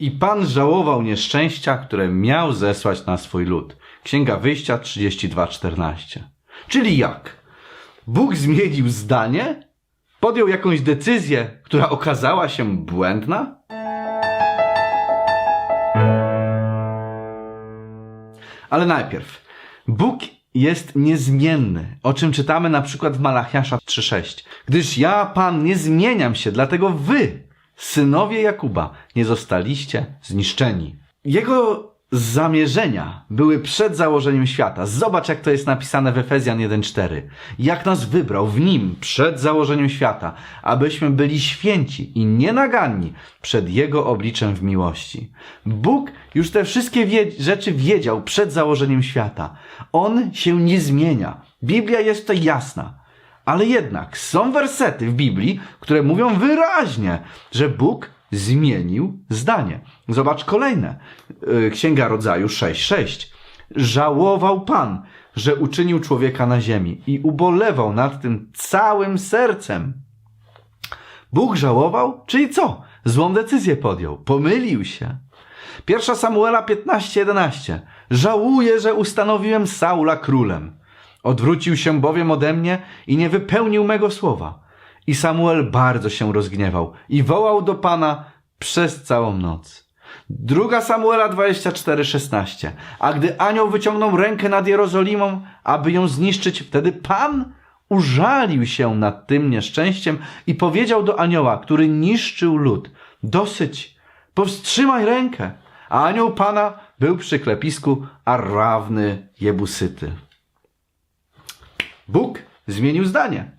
I Pan żałował nieszczęścia, które miał zesłać na swój lud. Księga Wyjścia 32:14. Czyli jak? Bóg zmienił zdanie? Podjął jakąś decyzję, która okazała się błędna? Ale najpierw, Bóg jest niezmienny, o czym czytamy na przykład w Malachiasza 3:6. Gdyż ja, Pan, nie zmieniam się, dlatego wy, synowie Jakuba, nie zostaliście zniszczeni. Jego zamierzenia były przed założeniem świata. Zobacz, jak to jest napisane w Efezjan 1:4. Jak nas wybrał w nim przed założeniem świata, abyśmy byli święci i nienaganni przed Jego obliczem w miłości. Bóg już te wszystkie wie- rzeczy wiedział przed założeniem świata. On się nie zmienia. Biblia jest tutaj jasna. Ale jednak są wersety w Biblii, które mówią wyraźnie, że Bóg zmienił zdanie. Zobacz kolejne. Yy, Księga Rodzaju 6:6. Żałował Pan, że uczynił człowieka na ziemi i ubolewał nad tym całym sercem. Bóg żałował, czyli co? Złą decyzję podjął, pomylił się. 1 Samuela 15:11. Żałuję, że ustanowiłem Saula królem. Odwrócił się bowiem ode mnie i nie wypełnił mego słowa. I Samuel bardzo się rozgniewał i wołał do Pana przez całą noc. Druga Samuela 24:16. A gdy anioł wyciągnął rękę nad Jerozolimą, aby ją zniszczyć, wtedy Pan użalił się nad tym nieszczęściem i powiedział do anioła, który niszczył lud: Dosyć, powstrzymaj rękę. A anioł Pana był przy klepisku Arrawny Jebusyty. Bóg zmienił zdanie.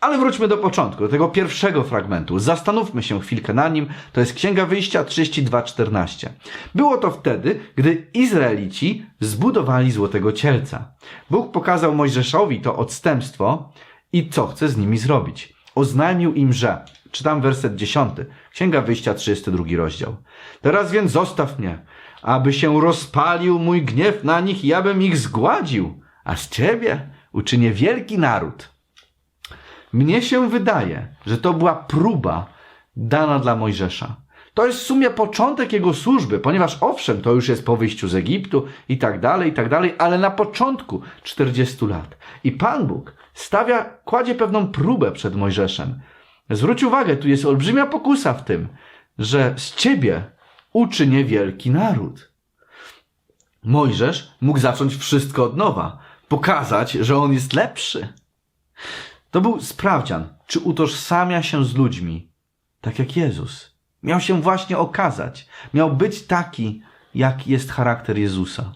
Ale wróćmy do początku, do tego pierwszego fragmentu. Zastanówmy się chwilkę na nim. To jest Księga Wyjścia 32:14. Było to wtedy, gdy Izraelici zbudowali złotego cielca. Bóg pokazał Mojżeszowi to odstępstwo i co chce z nimi zrobić. Oznajmił im, że czytam werset 10. Księga Wyjścia 32 rozdział. Teraz więc zostaw mnie, aby się rozpalił mój gniew na nich i abym ich zgładził, a z ciebie uczynię wielki naród. Mnie się wydaje, że to była próba dana dla Mojżesza. To jest w sumie początek jego służby, ponieważ owszem, to już jest po wyjściu z Egiptu i tak dalej, i tak dalej, ale na początku 40 lat. I Pan Bóg stawia, kładzie pewną próbę przed Mojżeszem. Zwróć uwagę, tu jest olbrzymia pokusa w tym, że z ciebie uczynię wielki naród. Mojżesz mógł zacząć wszystko od nowa, pokazać, że on jest lepszy. To był sprawdzian, czy utożsamia się z ludźmi, tak jak Jezus. Miał się właśnie okazać. Miał być taki, jak jest charakter Jezusa.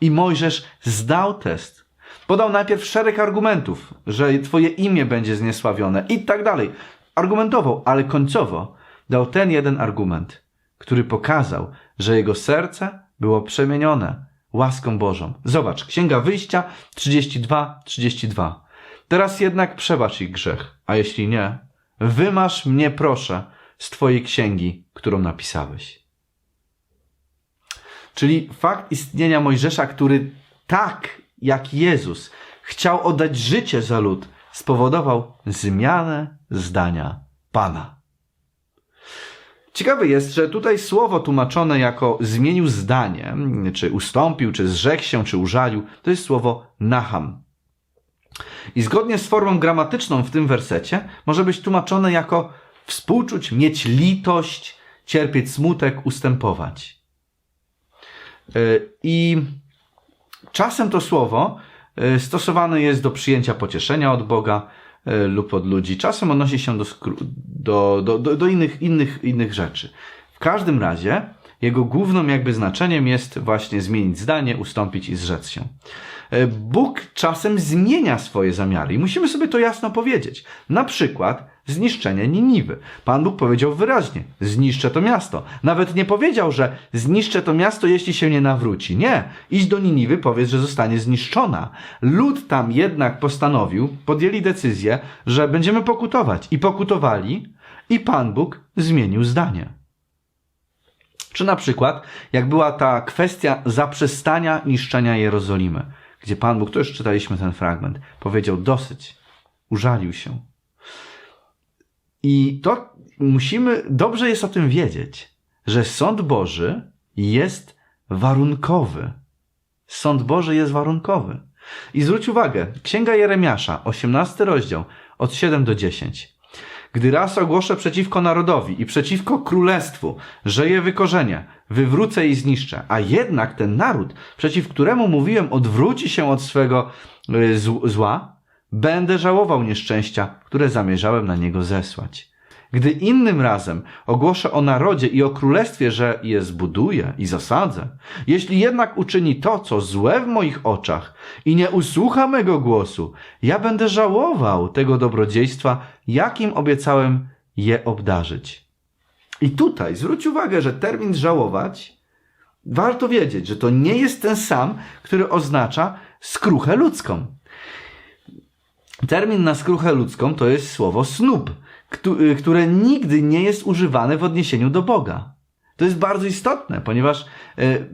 I Mojżesz zdał test. Podał najpierw szereg argumentów, że twoje imię będzie zniesławione i tak dalej. Argumentował, ale końcowo dał ten jeden argument, który pokazał, że jego serce było przemienione łaską Bożą. Zobacz, Księga Wyjścia 32, 32. Teraz jednak przebacz ich grzech, a jeśli nie, wymasz mnie proszę z twojej księgi, którą napisałeś. Czyli fakt istnienia Mojżesza, który tak jak Jezus chciał oddać życie za lud, spowodował zmianę zdania Pana. Ciekawe jest, że tutaj słowo tłumaczone jako zmienił zdanie, czy ustąpił, czy zrzekł się, czy użalił, to jest słowo naham. I zgodnie z formą gramatyczną w tym wersecie może być tłumaczone jako współczuć, mieć litość, cierpieć smutek, ustępować. Yy, I czasem to słowo yy, stosowane jest do przyjęcia pocieszenia od Boga lub od ludzi. Czasem odnosi się do, do, do, do, do innych, innych, innych rzeczy. W każdym razie jego głównym jakby znaczeniem jest właśnie zmienić zdanie, ustąpić i zrzec się. E, Bóg czasem zmienia swoje zamiary i musimy sobie to jasno powiedzieć. Na przykład zniszczenie Niniwy. Pan Bóg powiedział wyraźnie, zniszczę to miasto. Nawet nie powiedział, że zniszczę to miasto, jeśli się nie nawróci. Nie. Idź do Niniwy, powiedz, że zostanie zniszczona. Lud tam jednak postanowił, podjęli decyzję, że będziemy pokutować. I pokutowali i Pan Bóg zmienił zdanie. Czy na przykład, jak była ta kwestia zaprzestania niszczenia Jerozolimy, gdzie Pan Bóg, to już czytaliśmy ten fragment, powiedział dosyć, użalił się. I to musimy, dobrze jest o tym wiedzieć, że sąd Boży jest warunkowy. Sąd Boży jest warunkowy. I zwróć uwagę, Księga Jeremiasza, 18 rozdział, od 7 do 10. Gdy raz ogłoszę przeciwko narodowi i przeciwko królestwu, że je wykorzenię, wywrócę i zniszczę, a jednak ten naród, przeciw któremu mówiłem, odwróci się od swego y, zł- zła, będę żałował nieszczęścia, które zamierzałem na niego zesłać. Gdy innym razem ogłoszę o narodzie i o królestwie, że je zbuduję i zasadzę, jeśli jednak uczyni to, co złe w moich oczach i nie usłucha mego głosu, ja będę żałował tego dobrodziejstwa, jakim obiecałem je obdarzyć. I tutaj zwróć uwagę, że termin żałować warto wiedzieć, że to nie jest ten sam, który oznacza skruchę ludzką. Termin na skruchę ludzką to jest słowo snub, y, które nigdy nie jest używane w odniesieniu do Boga. To jest bardzo istotne, ponieważ y,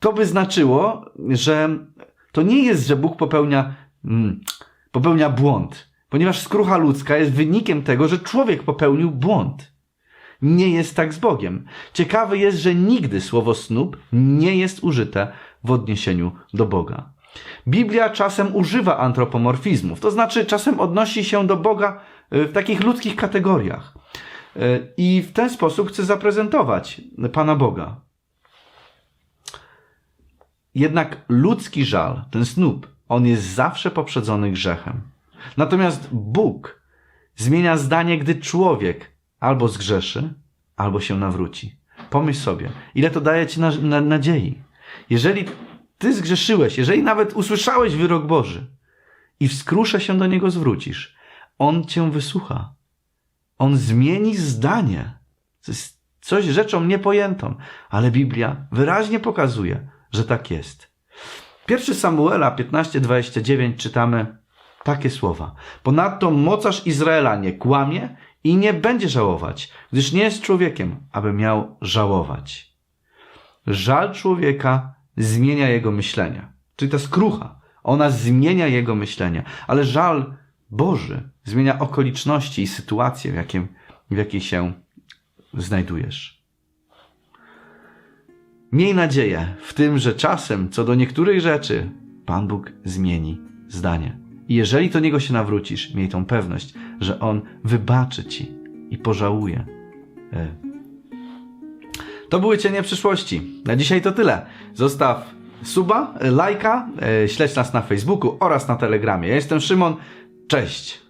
to by znaczyło, że to nie jest, że Bóg popełnia, mm, popełnia błąd, ponieważ skrucha ludzka jest wynikiem tego, że człowiek popełnił błąd. Nie jest tak z Bogiem. Ciekawe jest, że nigdy słowo snub nie jest użyte w odniesieniu do Boga. Biblia czasem używa antropomorfizmów, to znaczy czasem odnosi się do Boga y, w takich ludzkich kategoriach. Y, I w ten sposób chce zaprezentować Pana Boga. Jednak ludzki żal, ten snub, on jest zawsze poprzedzony grzechem. Natomiast Bóg zmienia zdanie, gdy człowiek albo zgrzeszy, albo się nawróci. Pomyśl sobie, ile to daje ci na, na, nadziei. Jeżeli ty zgrzeszyłeś, jeżeli nawet usłyszałeś wyrok Boży i w skrusze się do Niego zwrócisz, On cię wysłucha. On zmieni zdanie. To jest coś rzeczą niepojętą, ale Biblia wyraźnie pokazuje, że tak jest. 1 Samuela 15:29 czytamy takie słowa. Ponadto mocarz Izraela nie kłamie i nie będzie żałować, gdyż nie jest człowiekiem, aby miał żałować. Żal człowieka zmienia jego myślenie. Czyli ta skrucha, ona zmienia jego myślenie, ale żal Boży zmienia okoliczności i sytuację, w, jakim, w jakiej się znajdujesz. Miej nadzieję w tym, że czasem co do niektórych rzeczy Pan Bóg zmieni zdanie. I jeżeli do Niego się nawrócisz, miej tą pewność, że On wybaczy Ci i pożałuje. To były cienie przyszłości. Na dzisiaj to tyle. Zostaw suba, lajka, e, śledź nas na Facebooku oraz na Telegramie. Ja jestem Szymon. Cześć!